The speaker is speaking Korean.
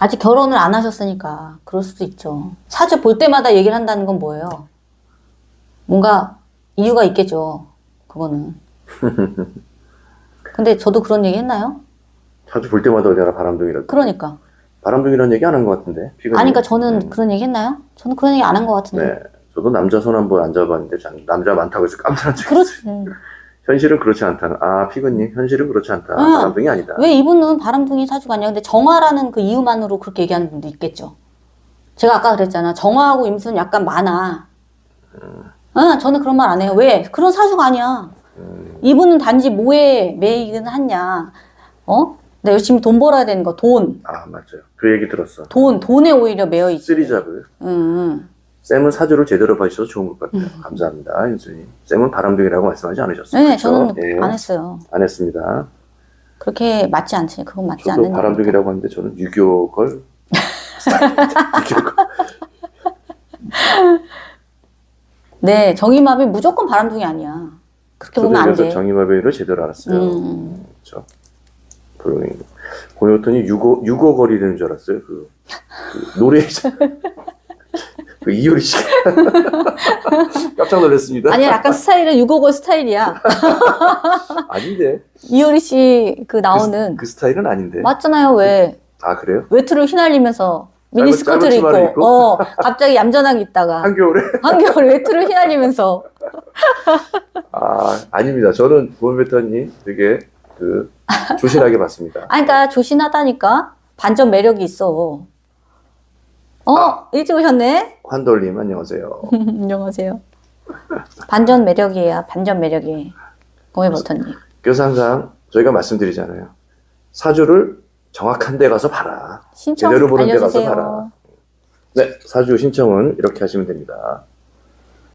아직 결혼을 안 하셨으니까 그럴 수도 있죠. 사주 볼 때마다 얘기를 한다는 건 뭐예요? 뭔가 이유가 있겠죠. 그거는. 근데 저도 그런 얘기 했나요? 자주 볼 때마다 내가 바람둥이라. 그러니까. 바람둥이라는 얘기 안 한 것 같은데. 피그님. 아니까 저는 음. 그런 얘기 했나요? 저는 그런 얘기 안 한 것 같은데. 네. 저도 남자 손 한 번 안 잡았는데 참 남자 많다고 해서 깜짝 놀랐어요. 그렇지. 현실은 그렇지 않다는. 아 피그님 현실은 그렇지 않다. 응. 바람둥이 아니다. 왜 이분은 바람둥이 사주가 아니야? 근데 정화라는 그 이유만으로 그렇게 얘기하는 분도 있겠죠. 제가 아까 그랬잖아. 정화하고 임수는 약간 많아. 응, 저는 그런 말 안 해요. 왜? 그런 사주가 아니야. 음, 이분은 단지 뭐에 매이긴 하냐. 어? 나 열심히 돈 벌어야 되는 거. 돈. 아 맞아요. 그 얘기 들었어. 돈. 돈에 오히려 매여 있지. 쓰리잡을. 응, 응. 쌤은 사주를 제대로 봐주셔서 좋은 것 같아요. 감사합니다, 윤수님. 쌤은 바람둥이라고 말씀하지 않으셨어요? 네, 그렇죠? 저는 예, 안 했어요. 안 했습니다. 그렇게 맞지 않지. 그건 맞지 저도 않는 바람둥이라고 하는데 저는 유교걸 유교걸 네, 정의마비 무조건 바람둥이 아니야. 그렇게 저도 보면 안 그래서 돼. 정의마비를 제대로 알았어요. 음. 그렇죠. 그러니 고요토니 유고 유고걸이 되는 줄 알았어요. 그, 그 노래 그 이효리 씨가 깜짝 놀랐습니다. 아니야, 약간 스타일은 유고걸 스타일이야. 아닌데 이효리 씨 그 나오는 그 스타일은 아닌데. 맞잖아요. 왜 아 그래요? 외투를 휘날리면서 미니 짧은- 스커트를 짧은 치마를 입고, 입고? 어 갑자기 얌전하게 있다가 한겨울에? 한겨울 외투를 휘날리면서 아 아닙니다. 저는 고은베터님 되게 그 조신하게 봤습니다. 아니 그러니까 조신하다니까 반전 매력이 있어. 어 아. 일찍 오셨네. 환돌님 안녕하세요. 안녕하세요. 반전 매력이에요. 반전 매력이 공회 버터님. 그래서 항상 저희가 말씀드리잖아요. 사주를 정확한 데 가서 봐라. 신청 제대로 보는 데 가서 알려주세요. 봐라. 네, 사주 신청은 이렇게 하시면 됩니다.